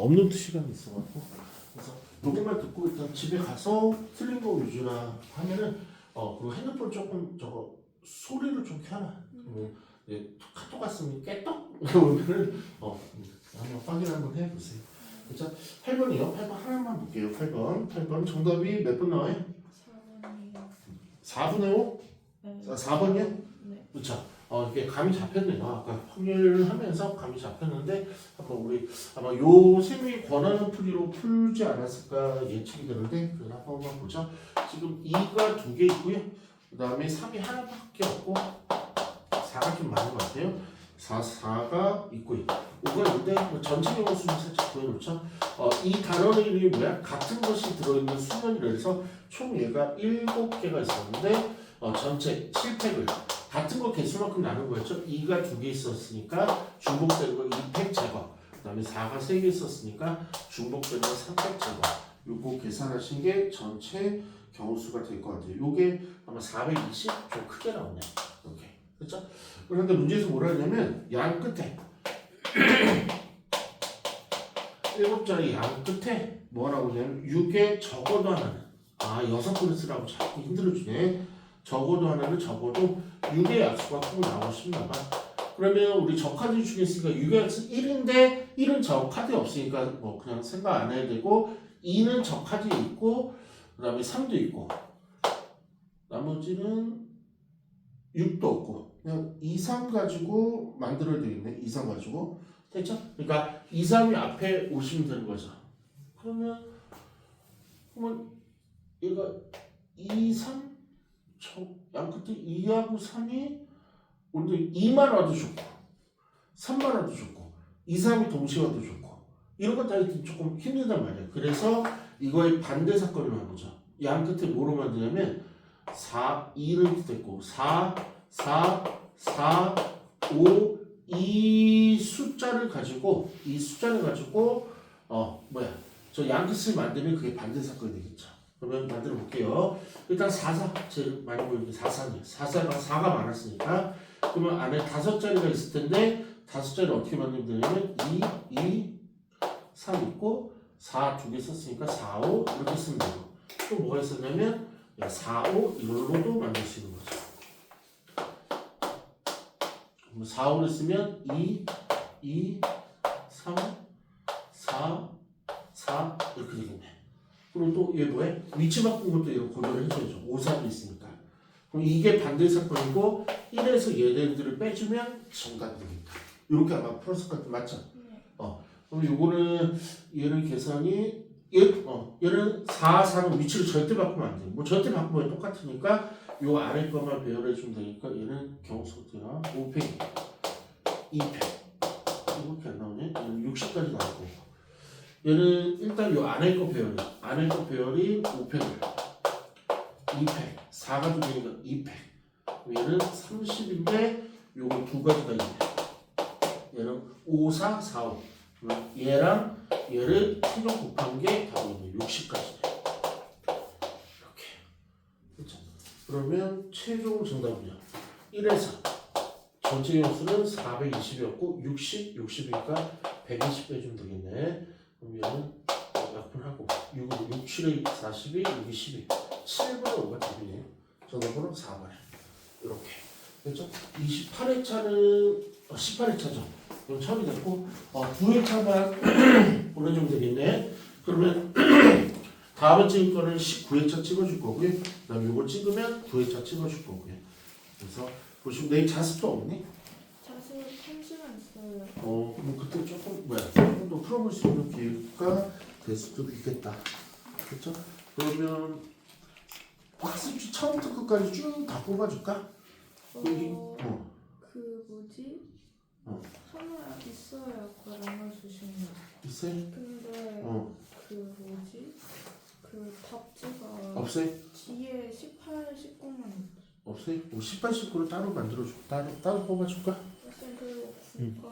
없는 시간이 있어가지고 그래서 녹음만 듣고 일단 집에 가서 틀린 거 위주나 하면은 어 그리고 핸드폰 조금 저거 소리를 좀 켜놔. 뭐 이제 카톡 왔으면 깨떡 그러면은 어 한번 확인 한번 해보세요. 자 8번이요. 8번 하나만 볼게요. 8번 8번 정답이 몇 번 나와요? 4번이요. 4분의 5? 네. 4번이요? 네. 그렇죠. 어, 이게 감이 잡혔네요. 아까 확률하면서 감이 잡혔는데 한번 우리 아마 요 셈이 권하는 풀이로 풀지 않았을까 예측이 되는데 그걸 한번 보죠. 지금 2가 두 개 있고요. 그 다음에 3이 하나밖에 없고 4가 좀 많은 것 같아요. 4, 4가 있고요. 5가 있는데 뭐 전체 영어 수준 살짝 보여놓죠. 어, 이 단어의 이름이 뭐야? 같은 것이 들어있는 수면이라 해서 총 얘가 7개가 있었는데 어, 전체 7팩을 같은 거 개수만큼 나눈 거였죠. 2가 두 개 있었으니까 중복되는 거 2팩 제거. 그 다음에 4가 세 개 있었으니까 중복되는 거 3팩 제거. 요거 계산하신 게 전체 경우수가 될 것 같아요. 요게 아마 420? 좀 크게 나오네요. 이렇게. 그렇죠? 그런데 문제에서 뭐라 했냐면 양 끝에 일곱 자리 양 끝에 뭐라고 하냐면 6에 적어도 하나는 아 여섯 쓰라고 자꾸 힘들어주네. 적어도 하나는 적어도 6의 약수가 꼭 봐. 그러면 우리 저 카드 중에 있으니까 6의 약수 1인데 1은 저 카드에 없으니까 뭐 그냥 생각 안 해야 되고 2는 저 카드에 있고 그 다음에 3도 있고 나머지는 6도 없고 그냥 2, 3 가지고 만들어야 되겠네 2, 3 가지고 됐죠? 그러니까 2, 3이 앞에 오시면 되는 거죠 그러면 그러면 얘가 2, 3 양 끝에 2하고 3이 오늘 2만 와도 좋고 3만 와도 좋고 2, 3이 동시에 와도 좋고 이런 하여튼 조금 힘들단 말이에요. 그래서 이거의 반대 사건을 해보자. 양 끝에 뭐로 만드냐면 4, 2를 됐고 4, 4, 4, 5, 이 숫자를 가지고 이 숫자를 가지고 어 뭐야 저 양 끝을 만들면 그게 반대 사건이 되겠죠. 그러면 만들어 볼게요. 일단 44 제일 많이 보이는 게 44네요. 44가 4가 많았으니까 그러면 안에 다섯 자리가 있을 텐데 다섯 자리 어떻게 만들면 되냐면 2, 2, 3 있고 4 두 개 썼으니까 4, 5 이렇게 쓰면 되고 또 뭐가 있었냐면 4, 5 이걸로도 만들 수 있는 거죠. 그럼 4, 5를 쓰면 2, 2, 3, 4, 4 이렇게 되겠네. 그리고 또 얘 뭐해? 위치 바꾼 것도 이거 고려를 해줘야죠. 5, 3이 있으니까. 그럼 이게 반대 사건이고 1에서 얘네들을 빼주면 정답이 되겠다. 이렇게 아마 풀었을 것 같아. 맞죠? 네. 그럼 요거는 얘를 계산이 얘, 어, 얘는 4, 4는 위치를 절대 바꾸면 안 돼. 뭐 절대 바꾸면 똑같으니까 요 아래 것만 배열해 주면 되니까 얘는 경수가 5팩, 2팩 이렇게 안 나오네. 얘는 60까지 나오고 얘는 일단 요 안에 거 배열이 안에 거 배열이 5팩을 2팩. 4가 두 개니까 2팩. 얘는 30인데 요거 두 가지가 있네. 얘는 5, 4, 4, 5 얘랑 얘를 최종 곱한 게 답이네. 60까지네 이렇게. 그렇죠? 그러면 최종 정답은요? 1에서. 전체 영수는 420이었고 60, 60이니까 120 빼주면 되겠네 그럼 얘는 약분하고 6, 6, 7에 42, 6이 12 7분의 5가 답이네요 정답으로 4번에 이렇게 그렇죠 28회차는 18회차죠 그럼 처음이 됐고 어, 두 회차만 보내주면 되겠네. 그러면 다음에 찍을 거는 19회차 찍어줄 거고요. 그 다음에 이걸 찍으면 9회차 찍어줄 거고요. 그래서 보시면 내일 자습도 없니? 자수 1시간 있어요. 어, 뭐 그때 조금 뭐야 풀어볼 수 있는 기회가 될 수도 있겠다. 그렇죠? 그러면 학습지 처음부터 끝까지 쭉 다 뽑아줄까? 여기 어, 어, 그 뭐지? 어. 선물 있어요. 아까 나눠주신 거. 있어요? 근데 어, 그 뭐지? 그 답지가 없어요? 뒤에 18, 19만 없어요? 뭐 18, 19를 따로 만들어줄 따로 따로 뽑아줄까? 쌤 별로 없으니까